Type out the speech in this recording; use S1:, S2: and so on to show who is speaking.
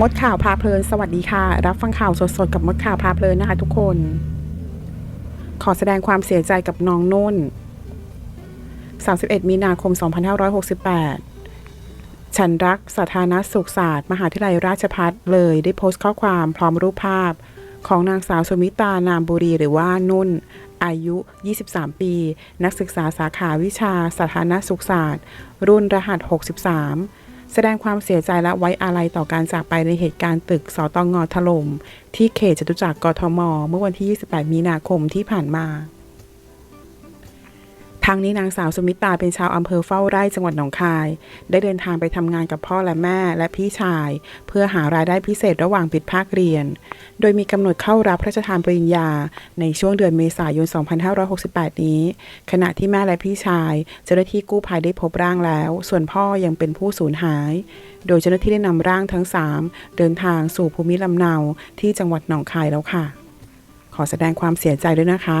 S1: มดข่าวพาเพลิน สวัสดีค่ะ รับฟังข่าวสดๆกับมดข่าวพาเพลินนะคะทุกคน ขอแสดงความเสียใจกับน้องนุ่น 31 มีนาคม 2568 ฉันรักสาธารณสุขศาสตร์ มหาวิทยาลัยราชภัฏเลยได้โพสต์ข้อความพร้อมรูปภาพ ของนางสาวสมิตานามบุรีหรือว่านุ่น อายุ 23 ปี นักศึกษาสาขาวิชาสาธารณสุขศาสตร์ รุ่นรหัส 63 แสดงความเสียใจและไว้อาลัยต่อการจากไปในเหตุการณ์ตึกสตงถล่มที่เขตจตุจักรกทม เมื่อวันที่ 28 มีนาคมที่ผ่านมา ทางนี้นางสาวสุมิตาเป็นชาวอำเภอเฝ้าไร่จังหวัดหนองคาย ได้เดินทางไปทำงานกับพ่อและแม่และพี่ชาย เพื่อหารายได้พิเศษระหว่างปิดภาคเรียน โดยมีกำหนดเข้ารับพระราชทานปริญญา ในช่วงเดือนเมษายน 2568 นี้ ขณะที่แม่และพี่ชาย เจ้าหน้าที่กู้ภัยได้พบร่างแล้ว ส่วนพ่อยังเป็นผู้สูญหาย โดยเจ้าหน้าที่ได้นำร่างทั้ง 3 เดินทางสู่ภูมิลำเนาที่จังหวัดหนองคายแล้วค่ะ ขอแสดงความเสียใจด้วยนะคะ